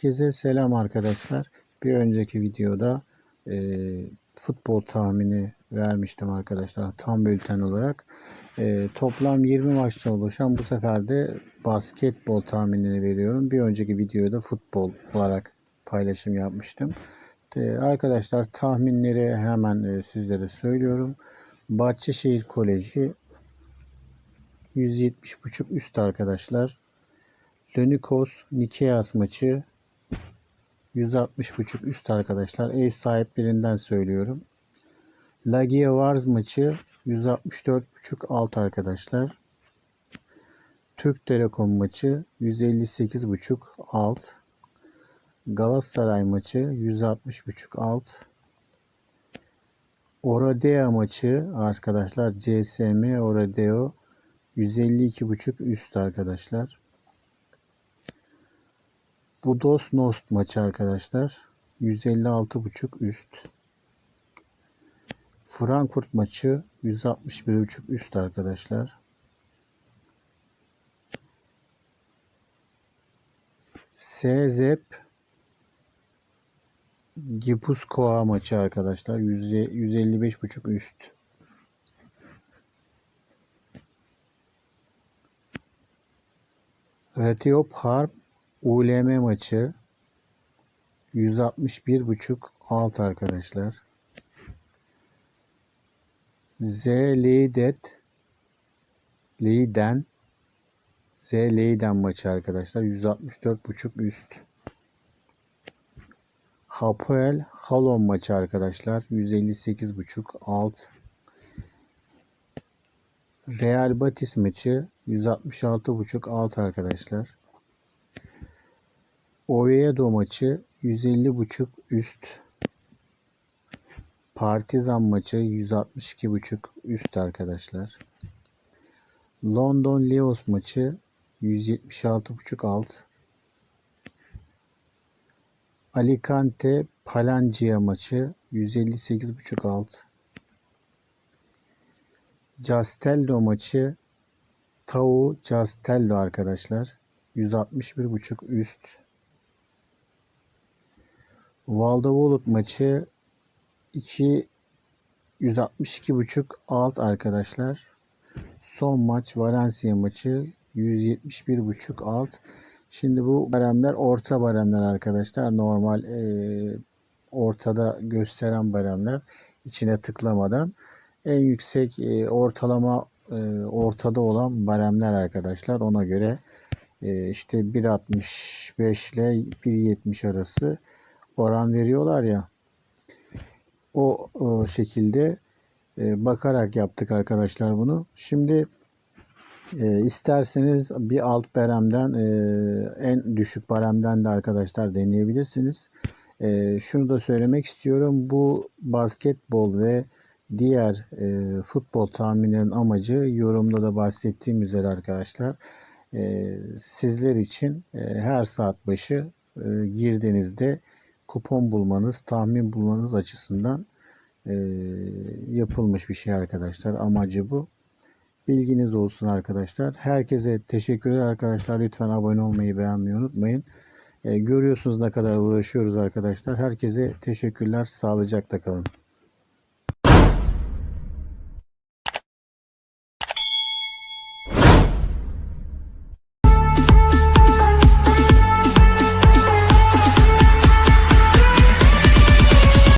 Herkese selam arkadaşlar. Bir önceki videoda e, futbol tahmini vermiştim arkadaşlar tam bülten olarak. E, toplam 20 maçta oluşan bu sefer de basketbol tahminini veriyorum. Bir önceki videoda futbol olarak paylaşım yapmıştım. E, arkadaşlar tahminleri hemen e, sizlere söylüyorum. Bahçeşehir Koleji 170.5 üst arkadaşlar. Lönikos Nikeas maçı 160.5 üst arkadaşlar. Ev sahiplerinden söylüyorum. Lagia Vars maçı 164.5 alt arkadaşlar. Türk Telekom maçı 158.5 alt. Galatasaray maçı 160.5 alt. Oradea maçı arkadaşlar CSM Oradeo 152.5 üst arkadaşlar. Budos Nost maçı arkadaşlar. 156.5 üst. Frankfurt maçı 161.5 üst arkadaşlar. Sezep Gipuskova maçı arkadaşlar. 155.5 üst. Retiop Harp ULM maçı 161.5 alt arkadaşlar. Z Leydet Leyden Z Leyden maçı arkadaşlar 164.5 üst. Hapoel Halon maçı arkadaşlar 158.5 alt. Real Batis maçı 166.5 alt arkadaşlar. Oviedo maçı 150.5 üst. Partizan maçı 162.5 üst arkadaşlar. London Leos maçı 176.5 alt. Alicante Palancia maçı 158.5 alt. Castello maçı Tau Castello arkadaşlar. 161.5 üst. Valdavulut maçı 2 162.5 alt arkadaşlar. Son maç Valencia maçı 171.5 alt. Şimdi bu baremler orta baremler arkadaşlar. Normal e, ortada gösteren baremler içine tıklamadan en yüksek e, ortalama e, ortada olan baremler arkadaşlar. Ona göre e, işte 1.65 ile 1.70 arası oran veriyorlar ya. O, şekilde e, bakarak yaptık arkadaşlar bunu. Şimdi e, isterseniz bir alt baremden e, en düşük baremden de arkadaşlar deneyebilirsiniz. Şunu da söylemek istiyorum. Bu basketbol ve diğer futbol tahminlerin amacı yorumda da bahsettiğim üzere arkadaşlar sizler için her saat başı girdiğinizde kupon bulmanız, tahmin bulmanız açısından e, yapılmış bir şey arkadaşlar. Amacı bu. Bilginiz olsun arkadaşlar. Herkese teşekkür ederim arkadaşlar. Lütfen abone olmayı beğenmeyi unutmayın. E, görüyorsunuz ne kadar uğraşıyoruz arkadaşlar. Herkese teşekkürler. Sağlıcakla kalın.